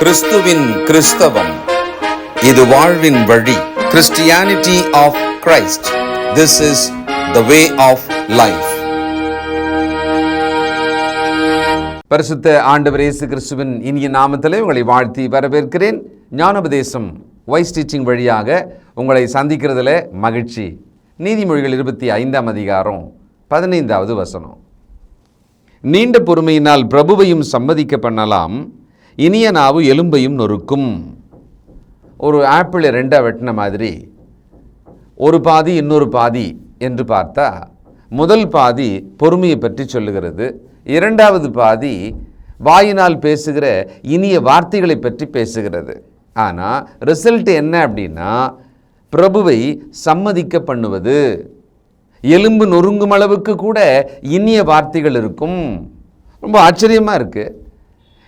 கிறிஸ்துவின் கிறிஸ்தவம். இது வாழ்வின் வழி. Christianity of Christ this is the way of life பரிசுத்த ஆண்டவர் இயேசு கிறிஸ்துவின் இனிய நாமத்திலே உங்களை வாழ்த்தி வரவேற்கிறேன். ஞானோபதேசம் வாய்ஸ் டீச்சிங் வழியாக உங்களை சந்திக்கிறதுல மகிழ்ச்சி. நீதிமொழிகள் இருபத்தி ஐந்தாம் அதிகாரம் பதினைந்தாவது வசனம். நீண்ட பொறுமையினால் பிரபுவையும் சம்மதிக்க பண்ணலாம். இனிய நாவு எலும்பையும் நொறுக்கும். ஒரு ஆப்பிளை ரெண்டாக வெட்டின மாதிரி ஒரு பாதி இன்னொரு பாதி என்று பார்த்தா முதல் பாதி பொறுமையை பற்றி சொல்லுகிறது. இரண்டாவது பாதி வாயினால் பேசுகிற இனிய வார்த்தைகளை பற்றி பேசுகிறது. ஆனால் ரிசல்ட் என்ன அப்படின்னா பிரபுவை சம்மதிக்க பண்ணுவது. எலும்பு நொறுங்கும் அளவுக்கு கூட இனிய வார்த்தைகள் இருக்கும். ரொம்ப ஆச்சரியமாக இருக்குது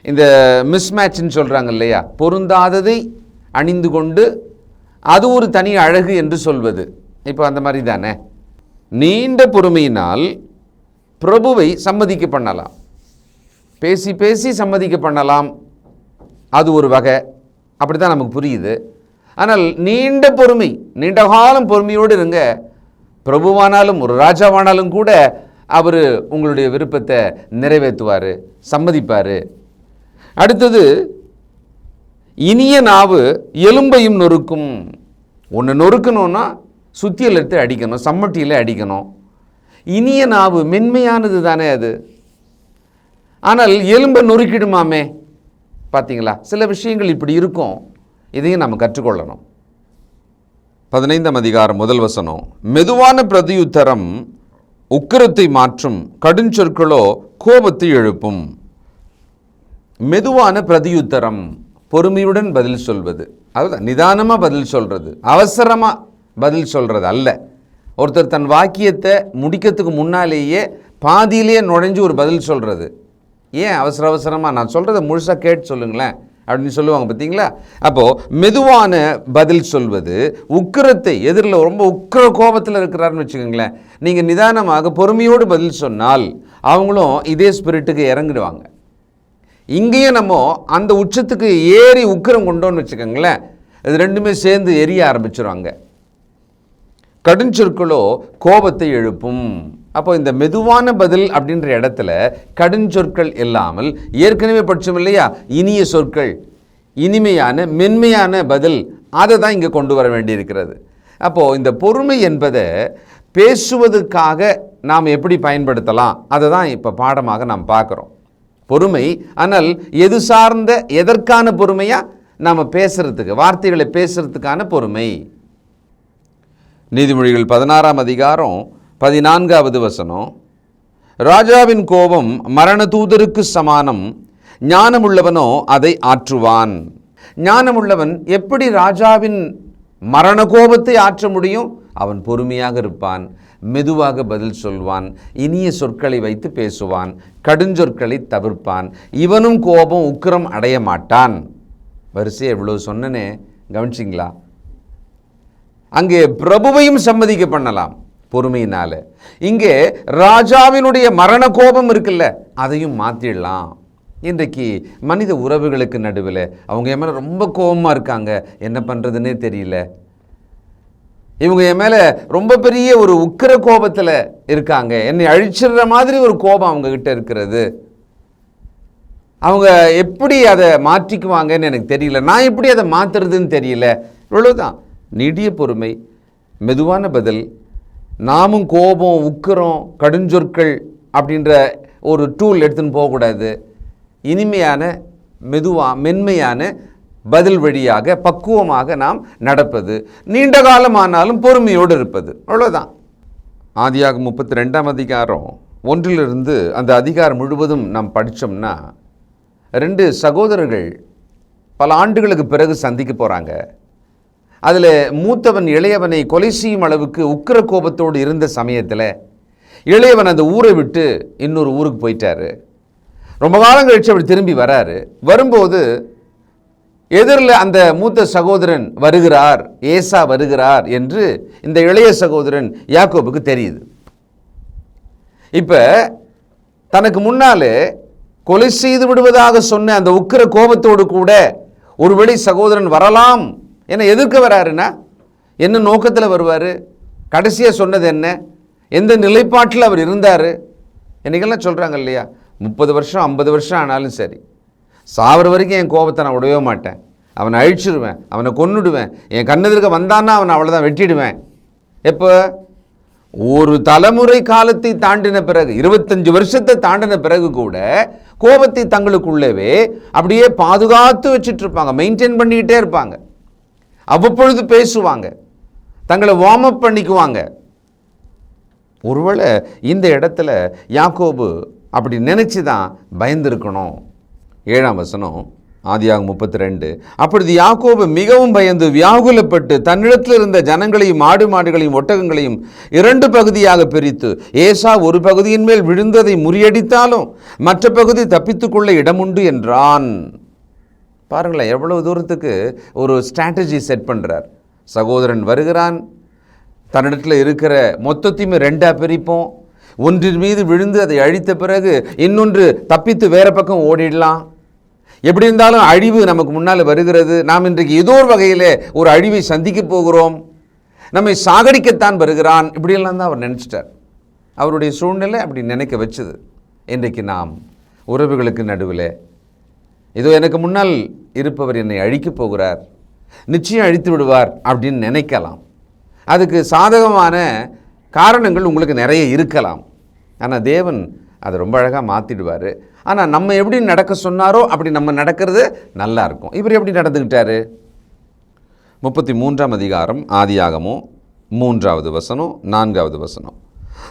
இந்த மிஸ்மேட்ச்னு சொல்கிறாங்க இல்லையா? பொருந்தாததை அணிந்து கொண்டு அது ஒரு தனி அழகு என்று சொல்வது. இப்போ அந்த மாதிரி தானே? நீண்ட பொறுமையினால் பிரபுவை சம்மதிக்க பண்ணலாம். பேசி பேசி சம்மதிக்க பண்ணலாம். அது ஒரு வகை. அப்படி தான் நமக்கு புரியுது. ஆனால் நீண்ட பொறுமை நீண்ட காலம் பொறுமையோடு இருங்க. பிரபுவானாலும் ஒரு ராஜாவானாலும் கூட அவர் உங்களுடைய விருப்பத்தை நிறைவேற்றுவார் சம்மதிப்பார். அடுத்தது இனிய நாவு எலும்பையும் நொறுக்கும். ஒன்று நொறுக்கணும்னா சுத்தியில் எடுத்து அடிக்கணும் சம்மட்டியில் அடிக்கணும். இனிய நாவு மென்மையானது தானே அது. ஆனால் எலும்பை நொறுக்கிடுமாமே? பார்த்தீங்களா சில விஷயங்கள் இப்படி இருக்கும். இதையும் நம்ம கற்றுக்கொள்ளணும். பதினைந்தாம் அதிகாரம் முதல் வசனம். மெதுவான பிரதியுத்தரம் உக்கிரத்தை மாற்றும் கடுஞ்சொற்களோ கோபத்தை எழுப்பும். மெதுவான பிரதியுத்தரம் பொறுமையுடன் பதில் சொல்வது. அதுதான் நிதானமாக பதில் சொல்கிறது அவசரமாக பதில் சொல்கிறது அல்ல. ஒருத்தர் தன் வாக்கியத்தை முடிக்கிறதுக்கு முன்னாலேயே பாதியிலேயே நுழைஞ்சு ஒரு பதில் சொல்கிறது ஏன் அவசர அவசரமாக நான் சொல்கிறத முழுசாக கேட்டு சொல்லுங்களேன். அப்படின்னு சொல்லுவாங்க பார்த்தீங்களா? அப்போது மெதுவான பதில் சொல்வது உக்கிரத்தை எதிரில் ரொம்ப உக்கிர கோபத்தில் இருக்கிறாருன்னு வச்சுக்கோங்களேன். நீங்கள் நிதானமாக பொறுமையோடு பதில் சொன்னால் அவங்களும் இதே ஸ்பிரிட்டுக்கு இறங்கிடுவாங்க. இங்கேயும் நம்ம அந்த உச்சத்துக்கு ஏறி உக்கிரம் கொண்டோன்னு வச்சுக்கோங்களேன் இது ரெண்டுமே சேர்ந்து எரிய ஆரம்பிச்சிருவாங்க. கடுஞ்சொற்களோ கோபத்தை எழுப்பும். அப்போ இந்த மெதுவான பதில் அப்படின்ற இடத்துல கடுஞ்சொற்கள் இல்லாமல் ஏற்கனவே படித்தோம் இல்லையா? இனிய சொற்கள் இனிமையான மென்மையான பதில் அதை தான் இங்கே கொண்டு வர வேண்டியிருக்கிறது. அப்போது இந்த பொறுமை என்பதை பேசுவதற்காக நாம் எப்படி பயன்படுத்தலாம்? அதை தான் இப்போ பாடமாக நாம் பார்க்குறோம். பொறுமை. ஆனால் எது சார்ந்த எதற்கான பொறுமையா? நாம் பேசுறதுக்கு வார்த்தைகளை பேசுறதுக்கான பொறுமை. நீதிமொழிகள் பதினாறாம் அதிகாரம் பதினான்காவது வசனம். ராஜாவின் கோபம் மரண தூதருக்கு சமானம். ஞானமுள்ளவனோ அதை ஆற்றுவான். ஞானமுள்ளவன் எப்படி ராஜாவின் மரண கோபத்தை ஆற்ற முடியும்? அவன் பொறுமையாக இருப்பான் மெதுவாக பதில் சொல்வான் இனிய சொற்களை வைத்து பேசுவான் கடுஞ்சொற்களை தவிர்ப்பான். இவனும் கோபம் உக்கிரம் அடைய மாட்டான். வரிசையை எவ்வளோ சொன்னனே கவனிச்சிங்களா? அங்கே பிரபுவையும் சம்மதிக்க பண்ணலாம் பொறுமையினால. இங்கே ராஜாவினுடைய மரண கோபம் இருக்குல்ல அதையும் மாற்றிடலாம் இன்றைக்கு மனித உறவுகளுக்கு நடுவில் அவங்க என் மேலே ரொம்ப கோபமாக இருக்காங்க என்ன பண்ணுறதுன்னே தெரியல. இவங்க என் மேலே ரொம்ப பெரிய ஒரு உக்கிர கோபத்தில் இருக்காங்க. என்னை அழிச்சிடுற மாதிரி ஒரு கோபம் அவங்கக்கிட்ட இருக்கிறது. அவங்க எப்படி அதை மாற்றிக்குவாங்கன்னு எனக்கு தெரியல. நான் எப்படி அதை மாற்றுறதுன்னு தெரியல. இவ்வளோதான் நெடிய பொறுமை மெதுவான பதில் நாமும் கோபம் உக்கிரம் கடுஞ்சொற்கள் அப்படின்ற ஒரு டூல் எடுத்துன்னு போகக்கூடாது. இனிமையான மெதுவாக மென்மையான பதில் வழியாக பக்குவமாக நாம் நடப்பது. நீண்ட காலமானாலும் பொறுமையோடு இருப்பது. அவ்வளோதான் ஆதியாக முப்பத்தி ரெண்டாம் அதிகாரம் ஒன்றிலிருந்து அந்த அதிகாரம் முழுவதும் நாம் படித்தோம்னா ரெண்டு சகோதரர்கள் பல ஆண்டுகளுக்கு பிறகு சந்திக்க போகிறாங்க அதில் மூத்தவன் இளையவனை கொலை செய்யும் அளவுக்கு உக்கிர கோபத்தோடு இருந்த சமயத்தில் இளையவன் அந்த ஊரை விட்டு இன்னொரு ஊருக்கு போயிட்டாரு. ரொம்ப காலம் கழிச்சு அப்படி திரும்பி வராரு. வரும்போது எதிரில் அந்த மூத்த சகோதரன் வருகிறார் ஏசா வருகிறார் என்று இந்த இளைய சகோதரன் யாக்கோபுக்கு தெரியுது. இப்போ தனக்கு முன்னாலே கொலை செய்து விடுவதாக சொன்ன அந்த உக்கிர கோபத்தோடு கூட ஒருவேளை சகோதரன் வரலாம் என எதிர்க்க வராருன்னா என்ன நோக்கத்தில் வருவார்? கடைசியாக சொன்னது என்ன? எந்த நிலைப்பாட்டில் அவர் இருந்தார்? என்னைக்கெல்லாம் சொல்கிறாங்க இல்லையா? முப்பது வருஷம் ஐம்பது வருஷம் ஆனாலும் சரி. சாவர வரைக்கும் என் கோபத்தை நான் விடவே மாட்டேன். அவனை அழிச்சிடுவேன் அவனை கொன்னுடுவேன். என் கண்ணெதிர்க்க வந்தான்னா அவனை அவ்வளோதான் வெட்டிடுவேன். எப்போ? ஒரு தலைமுறை காலத்தை தாண்டின பிறகு இருபத்தஞ்சு வருஷத்தை தாண்டின பிறகு கூட கோபத்தை தங்களுக்குள்ளவே அப்படியே பாதுகாத்து வச்சுட்டு இருப்பாங்க மெயின்டைன் பண்ணிக்கிட்டே இருப்பாங்க. அவ்வப்பொழுது பேசுவாங்க. தங்களை வார்ம் அப் பண்ணிக்குவாங்க. ஒருவேளை இந்த இடத்துல யாக்கோபு அப்படி நினச்சி தான் பயந்துருக்கணும். ஏழாம் வசனம் ஆதியாகும் முப்பத்தி ரெண்டு அப்பொழுது யாக்கோபு மிகவும் பயந்து வியாகுலப்பட்டு தன்னிடத்தில் இருந்த ஜனங்களையும் ஆடு மாடுகளையும் ஒட்டகங்களையும் இரண்டு பகுதியாக பிரித்து ஏசா ஒரு பகுதியின் மேல் விழுந்ததை முறியடித்தாலும் மற்ற பகுதி தப்பித்துக்கொள்ள இடமுண்டு என்றான். பாருங்களேன் எவ்வளவு தூரத்துக்கு ஒரு ஸ்ட்ராட்டஜி செட் பண்ணுறார் சகோதரன் வருகிறான் தன்னிடத்தில் இருக்கிற மொத்தத்தையுமே ரெண்டாக பிரிப்போம். ஒன்றின் மீது விழுந்து அதை அழித்த பிறகு இன்னொன்று தப்பித்து வேற பக்கம் ஓடிடலாம். எப்படி இருந்தாலும் அழிவு நமக்கு முன்னால் வருகிறது. நாம் இன்றைக்கு ஏதோ ஒரு வகையில் ஒரு அழிவை சந்திக்க போகிறோம். நம்மை சாகடிக்கத்தான் வருகிறான். இப்படியெல்லாம் தான் அவர் நினச்சிட்டார். அவருடைய சூழ்நிலை அப்படி நினைக்க வச்சது. இன்றைக்கு நாம் உறவுகளுக்கு நடுவில். இதோ எனக்கு முன்னால் இருப்பவர் என்னை அழிக்கப் போகிறார். நிச்சயம் அழித்து விடுவார் அப்படின்னு நினைக்கலாம். அதுக்கு சாதகமான காரணங்கள் உங்களுக்கு நிறைய இருக்கலாம். ஆனால் தேவன் அதை ரொம்ப அழகாக மாற்றிடுவார் ஆனால் நம்ம எப்படி நடக்க சொன்னாரோ அப்படி நம்ம நடக்கிறது நல்லா இருக்கும். இவர் எப்படி நடந்துக்கிட்டாரு முப்பத்தி மூன்றாம் அதிகாரம் ஆதியாகமோ மூன்றாவது வசனம் நான்காவது வசனம்.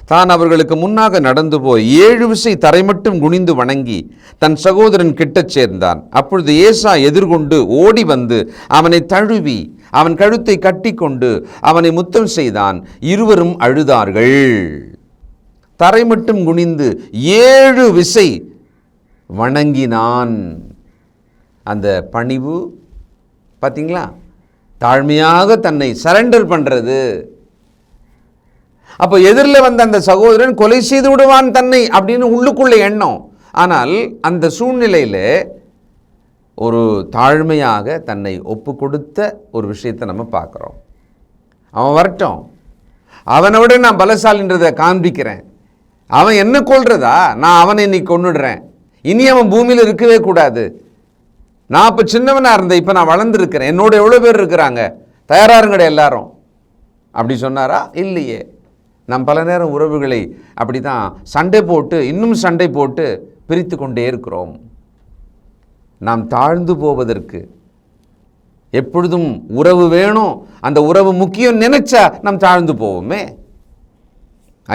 தான் அவர்களுக்கு முன்னாக நடந்து போய் ஏழு விசை தரை மட்டும் குனிந்து வணங்கி தன் சகோதரன் கிட்டச் சேர்ந்தான். அப்பொழுது ஏசா எதிர்கொண்டு ஓடி வந்து அவனை தழுவி அவன் கழுத்தை கட்டிக்கொண்டு அவனை முத்தம் செய்தான். இருவரும் அழுதார்கள். தரை மட்டும் குனிந்து ஏழு விசை வணங்கினான். அந்த பணிவு பார்த்தீங்களா தாழ்மையாக தன்னை சரண்டர் பண்ணுறது அப்போ எதிரில் வந்த அந்த சகோதரன் கொலை செய்து விடுவான் தன்னை அப்படின்னு உள்ளுக்குள்ளே எண்ணம். ஆனால் அந்த சூழ்நிலையில் ஒரு தாழ்மையாக தன்னை ஒப்பு கொடுத்த ஒரு விஷயத்தை நம்ம பார்க்குறோம். அவன் வரட்டும். அவனை விட நான் பலசாலின்றதை காண்பிக்கிறேன். அவன் என்ன கொள்றதா நான் அவனை இன்னைக்கு கொன்னுடுறேன். இனி அவன் பூமியில் இருக்கவே கூடாது. நான் இப்போ சின்னவனாக இருந்தேன் இப்போ நான் வளர்ந்துருக்கிறேன். என்னோட எவ்வளோ பேர் இருக்கிறாங்க? தயாராருங்கட எல்லாரும். அப்படி சொன்னாரா? இல்லையே. நம் பல நேரம் உறவுகளை அப்படி தான் சண்டை போட்டு இன்னும் சண்டை போட்டு பிரித்து கொண்டே இருக்கிறோம். நாம் தாழ்ந்து போவதற்கு எப்பொழுதும் உறவு வேணும். அந்த உறவு முக்கியம் நினைச்சா நாம் தாழ்ந்து போவோமே.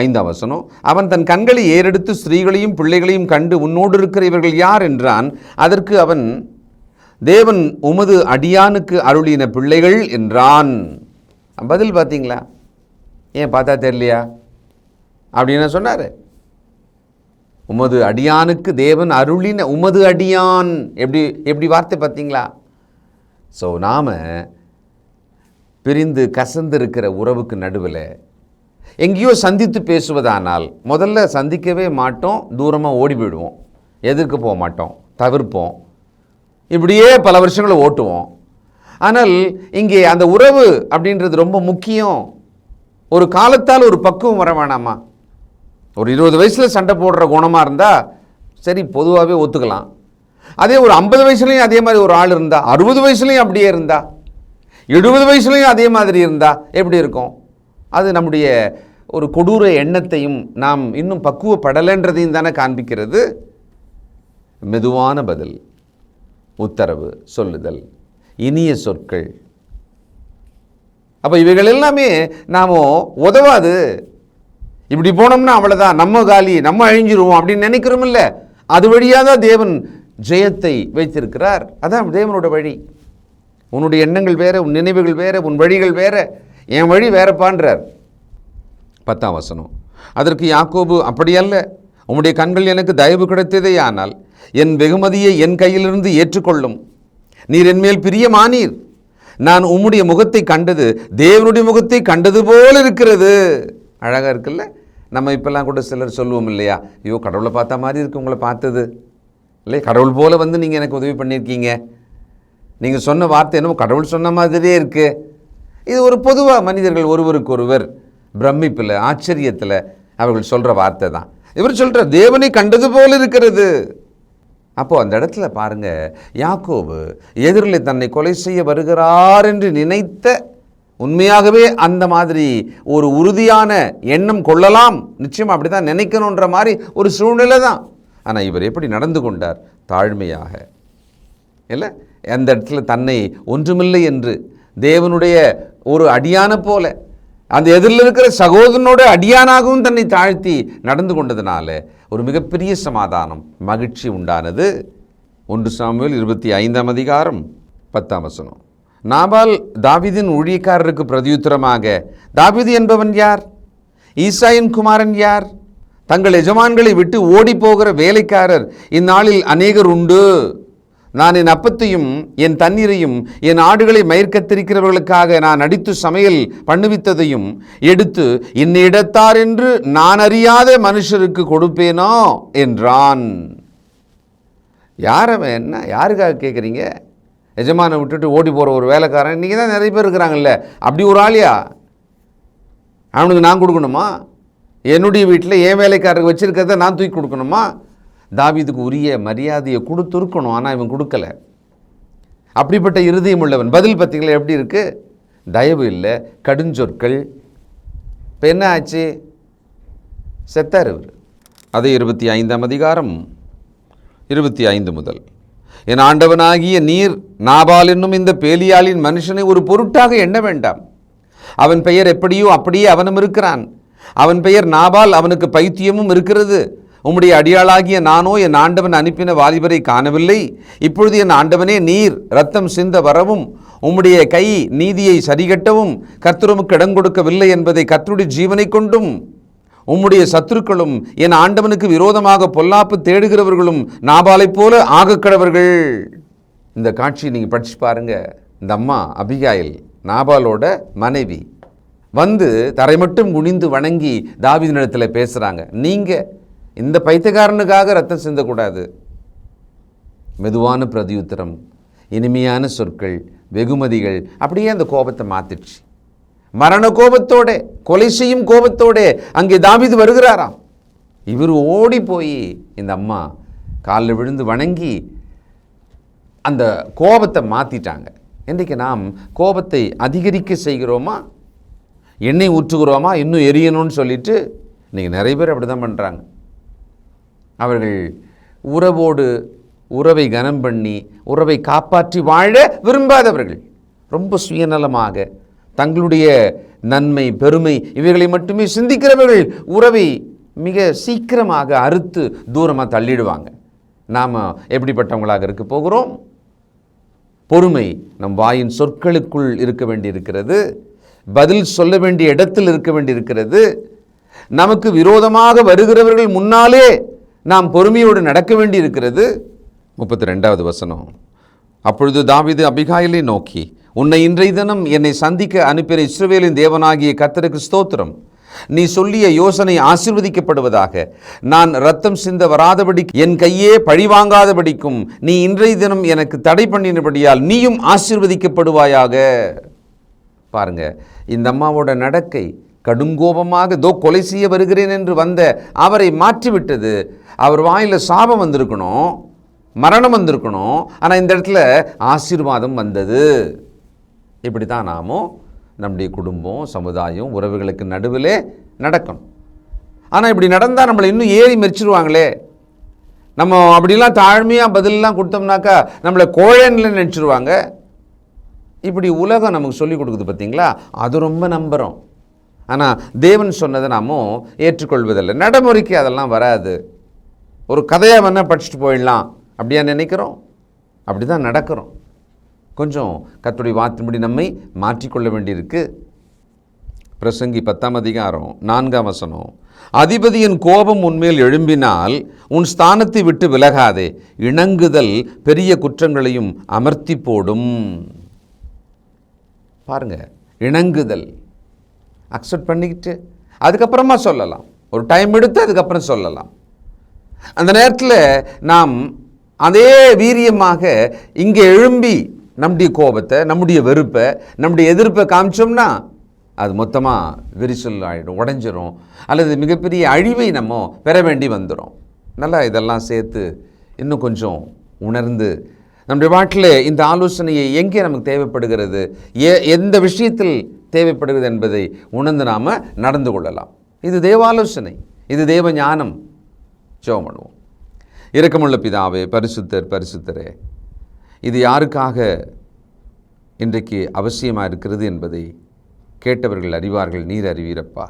ஐந்தாம் வசனம் அவன் தன் கண்களை ஏறெடுத்து ஸ்திரீகளையும் பிள்ளைகளையும் கண்டு உன்னோடு இருக்கிற இவர்கள் யார் என்றான். அதற்கு அவன் தேவன் உமது அடியானுக்கு அருளின பிள்ளைகள் என்றான். பதில் பார்த்தீங்களா? ஏன் பார்த்தா தெரியலையா? அப்படின்னு சொன்னார்? உமது அடியானுக்கு தேவன் அருளின உமது அடியான் எப்படி எப்படி வார்த்தை பார்த்தீங்களா? ஸோ நாம் பிரிந்து கசந்து இருக்கிற உறவுக்கு நடுவில் எங்கேயோ சந்தித்து பேசுவதானால் முதல்ல சந்திக்கவே மாட்டோம் தூரமாக ஓடி போயிடுவோம். எதிர்க்க போக மாட்டோம் தவிர்ப்போம். இப்படியே பல வருஷங்களை ஓட்டுவோம். ஆனால் இங்கே அந்த உறவு அப்படின்றது ரொம்ப முக்கியம். ஒரு காலத்தால் ஒரு பக்குவம் வர வேணாமா? ஒரு இருபது வயசில் சண்டை போடுற குணமாக இருந்தால் சரி பொதுவாகவே ஒத்துக்கலாம். அதே ஒரு ஐம்பது வயசுலேயும் அதே மாதிரி ஒரு ஆள் இருந்தால் அறுபது வயசுலேயும் அப்படியே இருந்தா எழுபது வயசுலேயும் அதே மாதிரி இருந்தால் எப்படி இருக்கும்? அது நம்முடைய ஒரு கொடூர எண்ணத்தையும் நாம் இன்னும் பக்குவப்படலைன்றதையும் தானே காண்பிக்கிறது. மெதுவான பதில் உத்தரவு சொல்லுதல் இனிய சொற்கள். அப்போ இவைகள் எல்லாமே நாம் உதவாது. இப்படி போனோம்னா அவ்வளோதான் நம்ம காலி நம்ம அழிஞ்சிருவோம் அப்படின்னு நினைக்கிறோம் இல்லை அது வழியாக தான் தேவன் ஜெயத்தை வைத்திருக்கிறார். அதான் தேவனோட வழி. உன்னுடைய எண்ணங்கள் வேறு உன் நினைவுகள் வேற உன் வழிகள் வேறு. என் வழி வேறப்பான்றார். பத்தாம் வசனம். அதற்கு யாக்கோபு அப்படியல்ல உம்முடைய கண்கள் எனக்கு தயவு கிடைத்ததே ஆனால் என் வெகுமதியை என் கையிலிருந்து ஏற்றுக்கொள்ளும். நீர் என்மேல் பிரியமானீர். நான் உம்முடைய முகத்தை கண்டது தேவனுடைய முகத்தை கண்டது போல் இருக்கிறது. அழகாக இருக்குல்ல? நம்ம இப்போல்லாம் கூட சிலர் சொல்லுவோம் இல்லையா ஐயோ கடவுளை பார்த்த மாதிரி இருக்கு உங்களை பார்த்தது. இல்லை கடவுள் போல் வந்து நீங்கள் எனக்கு உதவி பண்ணியிருக்கீங்க. நீங்கள் சொன்ன வார்த்தை என்னமோ கடவுள் சொன்ன மாதிரியே இருக்குது இது ஒரு பொதுவாக மனிதர்கள் ஒருவருக்கொருவர் பிரமிப்பில் ஆச்சரியத்தில் அவர்கள் சொல்கிற வார்த்தை தான். இவர் சொல்கிற தேவனை கண்டது போல் இருக்கிறது. அப்போது அந்த இடத்துல பாருங்க யாக்கோபு எதிரில் தன்னை கொலை செய்ய வருகிறார் என்று நினைத்த உண்மையாகவே அந்த மாதிரி ஒரு உறுதியான எண்ணம் கொள்ளலாம் நிச்சயம் அப்படி தான் நினைக்கணுன்ற மாதிரி ஒரு சூழ்நிலை தான். ஆனால் இவர் எப்படி நடந்து கொண்டார் தாழ்மையாக? இல்லை அந்த இடத்துல தன்னை ஒன்றுமில்லை என்று தேவனுடைய ஒரு அடியான போல. அந்த எதிரில் இருக்கிற சகோதரனோட அடியானாகவும் தன்னை தாழ்த்தி நடந்து கொண்டதுனால ஒரு மிகப்பெரிய சமாதானம் மகிழ்ச்சி உண்டானது. ஒன்று சாமுவேல் இருபத்தி ஐந்தாம் அதிகாரம் பத்தாம் வசனம். நாபால் தாவிதின் ஊழியக்காரருக்கு பிரதியுத்தரமாக தாவிது என்பவன் யார்? ஈசாயின் குமாரன் யார்? தங்கள் எஜமான்களை விட்டு ஓடி போகிற வேலைக்காரர் இந்நாளில் அநேகர் உண்டு. நான் என் அப்பத்தையும் என் தண்ணீரையும் என் ஆடுகளை மயிர்க்கத்திருக்கிறவர்களுக்காக நான் அடித்து சமையல் பண்ணுவித்ததையும் எடுத்து இன்னிடத்தார் என்று நான் அறியாத மனுஷருக்கு கொடுப்பேனோ என்றான். யார் அவன் என்ன? யாருக்காக கேட்குறீங்க? எஜமானை விட்டுட்டு ஓடி போகிற ஒரு வேலைக்காரன். இன்றைக்கி தான் நிறைய பேர் இருக்கிறாங்கல்ல. அப்படி ஒரு ஆளியா? அவனுக்கு நான் கொடுக்கணுமா? என்னுடைய வீட்டில் என் வேலைக்காரருக்கு வச்சுருக்கிறத நான் தூக்கி கொடுக்கணுமா? தாவிதுக்கு உரிய மரியாதையை கொடுத்துருக்கணும் ஆனால் இவன் கொடுக்கல. அப்படிப்பட்ட இருதயம் உள்ளவன். பதில் பார்த்தீங்களா எப்படி இருக்குது தயவு இல்லை கடுஞ்சொற்கள் இப்போ என்ன ஆச்சு? செத்தார் இவர். அதே இருபத்தி ஐந்தாம் அதிகாரம் இருபத்தி ஐந்து முதல். என் ஆண்டவனாகிய நீர் நாபால் என்னும் இந்த பேலியாளின் மனுஷனை ஒரு பொருட்டாக எண்ண வேண்டாம். அவன் பெயர் எப்படியோ அப்படியே அவனும் இருக்கிறான். அவன் பெயர் நாபால் அவனுக்கு பைத்தியமும் இருக்கிறது. உம்முடைய அடியாளாகிய நானோ என் ஆண்டவன் அனுப்பின வாலிபரை காணவில்லை. இப்பொழுது என் ஆண்டவனே நீர் ரத்தம் சிந்த வரவும் உம்முடைய கை நீதியை சரிகட்டவும் கர்த்தருமுக்கு இடம் கொடுக்கவில்லை என்பதை கர்த்தருடைய ஜீவனை கொண்டும் உம்முடைய சத்துருக்களும் என் ஆண்டவனுக்கு விரோதமாக பொல்லாப்பு தேடுகிறவர்களும் நாபாலைப் போல ஆகக்கடவர்கள் இந்த காட்சியை நீங்கள் படிச்சு பாருங்க. இந்த அம்மா அபிகாயில் நாபாலோட மனைவி வந்து தரை மட்டும் குனிந்து வணங்கி தாவீதினிடத்தில் பேசுகிறாங்க நீங்கள் இந்த பைத்தியக்காரனுக்காக ரத்தம் சிந்தக்கூடாது. மெதுவான பிரதியுத்தரம் இனிமையான சொற்கள் வெகுமதிகள் அப்படியே அந்த கோபத்தை மாத்திடுச்சு. மரண கோபத்தோட கொலை செய்யும் கோபத்தோட அங்கே தாவீது வருகிறாராம். இவர் ஓடி போய் இந்த அம்மா காலில் விழுந்து வணங்கி அந்த கோபத்தை மாற்றிட்டாங்க இன்றைக்கு நாம் கோபத்தை அதிகரிக்க செய்கிறோமா? எண்ணெய் ஊற்றுகிறோமா? இன்னும் எரியணும்னு சொல்லிட்டு இன்றைக்கி நிறைய பேர் அப்படி தான் பண்ணுறாங்க அவர்கள் உறவோடு உறவை கனம் பண்ணி உறவை காப்பாற்றி வாழ விரும்பாதவர்கள். ரொம்ப சுயநலமாக தங்களுடைய நன்மை பெருமை இவைகளை மட்டுமே சிந்திக்கிறவர்கள் உறவை மிக சீக்கிரமாக அறுத்து தூரமாக தள்ளிடுவாங்க. நாம் எப்படிப்பட்டவங்களாக இருக்க போகிறோம்? பொறுமை நம் வாயின் சொற்களுக்குள் இருக்க வேண்டியிருக்கிறது. பதில் சொல்ல வேண்டிய இடத்தில் இருக்க வேண்டியிருக்கிறது. நமக்கு விரோதமாக வருகிறவர்கள் முன்னாலே நாம் பொறுமையோடு நடக்க வேண்டியிருக்கிறது. முப்பத்தி ரெண்டாவது வசனம். அப்பொழுது தாவிது அபிகாயிலை நோக்கி உன்னை இன்றைய தினம் என்னை சந்திக்க அனுப்பின இஸ்ரவேலின் தேவனாகிய கத்தருக்கு ஸ்தோத்திரம். நீ சொல்லிய யோசனை ஆசிர்வதிக்கப்படுவதாக. நான் ரத்தம் சிந்த வராதபடி என் கையே பழிவாங்காதபடிக்கும் நீ இன்றைய தினம் எனக்கு தடை பண்ணினபடியால் நீயும் ஆசிர்வதிக்கப்படுவாயாக. பாருங்க இந்த அம்மாவோட நடக்கை கடுங்கோபமாக தோ கொலை செய்ய வருகிறேன் என்று வந்த அவரை மாற்றிவிட்டது. அவர் வாயில் சாபம் வந்திருக்கணும் மரணம் வந்திருக்கணும். ஆனால் இந்த இடத்துல ஆசீர்வாதம் வந்தது. இப்படி தான் நாமும் நம்முடைய குடும்பம் சமுதாயம் உறவுகளுக்கு நடுவிலே நடக்கணும். ஆனால் இப்படி நடந்தால் நம்மளை இன்னும் ஏறி மெரிச்சிருவாங்களே நம்ம அப்படிலாம் தாழ்மையாக பதிலெலாம் கொடுத்தோம்னாக்கா நம்மளை கோழன்ல நினச்சிருவாங்க. இப்படி உலகம் நமக்கு சொல்லிக் கொடுக்குது பார்த்தீங்களா அது ரொம்ப நம்புகிறோம் ஆனால் தேவன் சொன்னதை நாமும் ஏற்றுக்கொள்வதில்லை. நடைமுறைக்கு அதெல்லாம் வராது. ஒரு கதையாக வேணால் படிச்சுட்டு போயிடலாம். அப்படியா நினைக்கிறோம்? அப்படி தான் நடக்கிறோம். கொஞ்சம் கத்துடைய வார்த்தைப்படி நம்மை மாற்றிக்கொள்ள வேண்டியிருக்கு. பிரசங்கி பத்தாம் அதிகாரம் நான்காம் வசனம். அதிபதியின் கோபம் உன்மேல் எழும்பினால் உன் ஸ்தானத்தை விட்டு விலகாதே. இணங்குதல் பெரிய குற்றங்களையும் அமர்த்தி போடும். பாருங்க இணங்குதல். அக்செப்ட் பண்ணிக்கிட்டு அதுக்கப்புறமா சொல்லலாம். ஒரு டைம் எடுத்து அதுக்கப்புறம் சொல்லலாம். அந்த நேரத்தில் நாம் அதே வீரியமாக இங்கே எழும்பி நம்முடைய கோபத்தை நம்முடைய வெறுப்பை நம்முடைய எதிர்ப்பை காமிச்சோம்னா அது மொத்தமாக விரிசல் ஆகிடும் உடஞ்சிரும். அல்லது மிகப்பெரிய அழிவை நம்ம பெற வேண்டி வந்துடும் நல்லா இதெல்லாம் சேர்த்து இன்னும் கொஞ்சம் உணர்ந்து நம்முடைய வாழ்க்கையில் இந்த ஆலோசனையை எங்கே நமக்கு தேவைப்படுகிறது? எ எந்த விஷயத்தில் தேவைப்படுகிறது என்பதை உணர்ந்து நாம் நடந்து கொள்ளலாம். இது தேவாலோசனை. இது தேவ ஞானம். ஜெபம் பண்ணுவோம். இரக்கமுள்ள பிதாவே பரிசுத்தர் பரிசுத்தரே இது யாருக்காக இன்றைக்கு அவசியமாக இருக்கிறது என்பதை கேட்டவர்கள் அறிவார்கள். நீர் அறிவீரப்பா.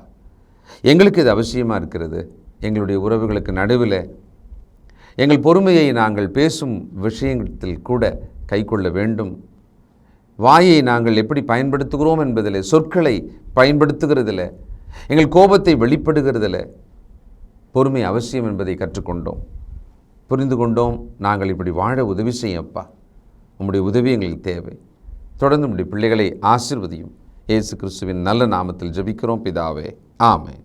எங்களுக்கு இது அவசியமாக இருக்கிறது. எங்களுடைய உறவுகளுக்கு நடுவில் எங்கள் பொறுமையை நாங்கள் பேசும் விஷயத்தில் கூட கைக்கொள்ள வேண்டும். வாயை நாங்கள் எப்படி பயன்படுத்துகிறோம் என்பதில் சொற்களை பயன்படுத்துகிறதில் எங்கள் கோபத்தை வெளிப்படுகிறதில் பொறுமை அவசியம் என்பதை கற்றுக்கொண்டோம். புரிந்து கொண்டோம் நாங்கள் இப்படி வாழ உதவி செய்யப்பா உம்முடைய உதவி எங்களுக்கு தேவை. தொடர்ந்து உம்முடைய பிள்ளைகளை ஆசிர்வதியும். இயேசு கிறிஸ்துவின் நல்ல நாமத்தில் ஜெபிக்கிறோம் பிதாவே. ஆமென்.